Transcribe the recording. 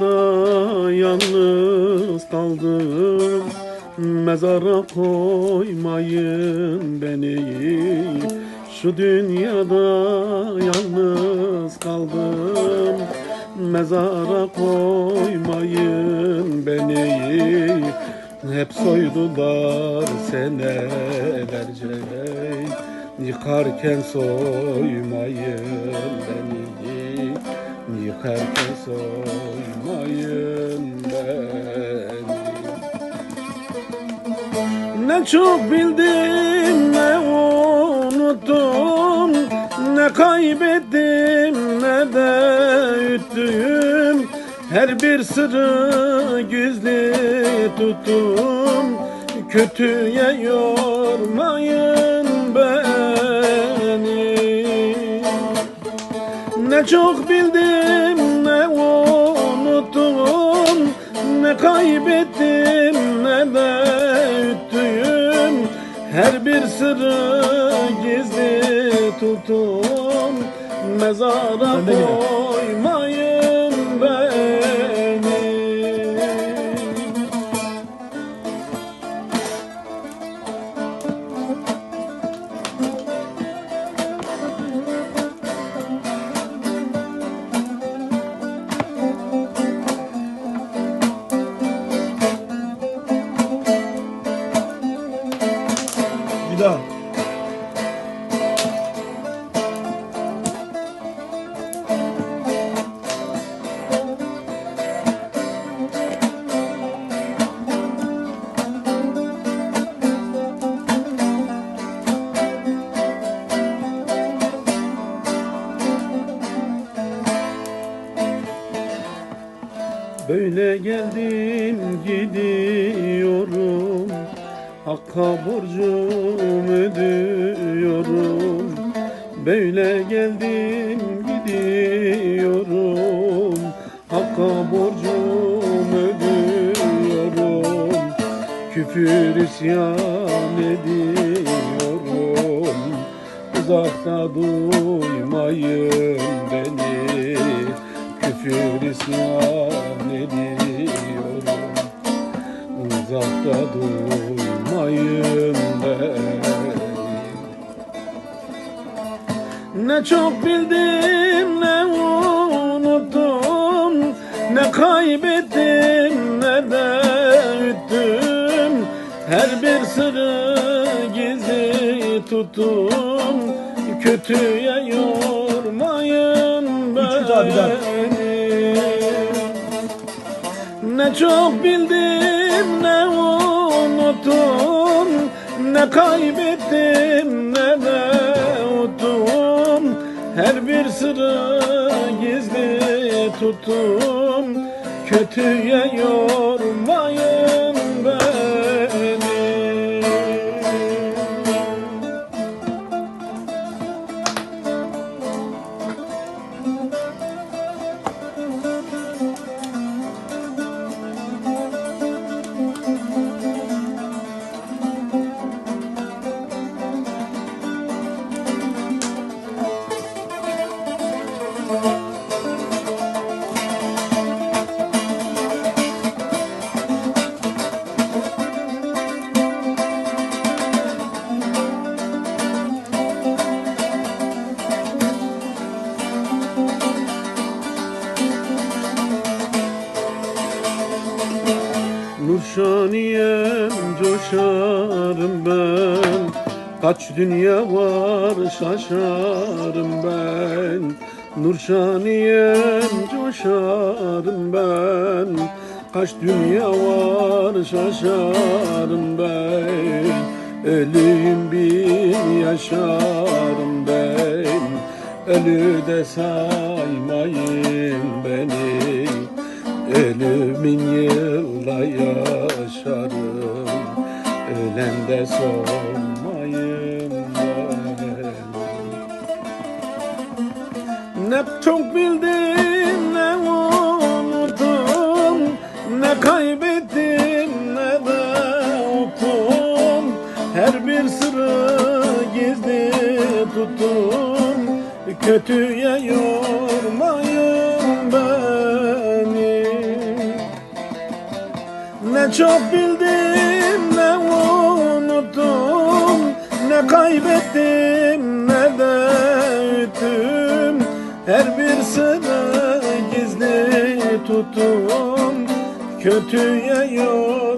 dünyada yalnız kaldım. Mezara koymayın beni. Şu dünyada yalnız kaldım. Mezara koymayın beni. Hep soydular senelerce. Yıkarken soymayın Yıkarken soymayın beni. Ne çok bildim ne unuttum. Ne kaybettim ne de üttüm Her bir sırrı gizli tuttum. Kötüye yormayın beni. Ne çok bildim kaybettim ne de üttüm Her bir sırrı gizli tutum Mezara Ben Bir daha. Böyle geldim gidiyorum Hakka borcum ödüyorum. Böyle geldim gidiyorum. Hakka borcum ödüyorum. Küfür isyan ediyorum. Uzakta duymayın beni. Küfür isyan Uzakta duymayın beni Ne çok bildim ne unuttum. Ne kaybettim ne de üttüm. Her bir sırrı gizli tuttum. Kötüye yormayın daha. beni. Ne çok bildim ne unuttum. Ne kaybettim ne de unuttum. Her bir sırrı gizli tuttum. Kötüye yormayın Nurşaniyem coşarım ben. Kaç dünya var şaşarım ben. Nurşaniyem coşarım ben. Kaç dünya var şaşarım ben. Ölüm bin yaşarım ben. Ölü de saymayın beni Ölümün yılla yaşarım. Ölende sormayın ben Ne çok bildim ne unuttum. Ne kaybettim ne de unuttum. Her bir sırrı gizli tuttum. Kötüye yormayın çok bildim ne unuttum. Ne kaybettim ne de ütüm Her bir sırrı gizli tuttum. Kötüye yol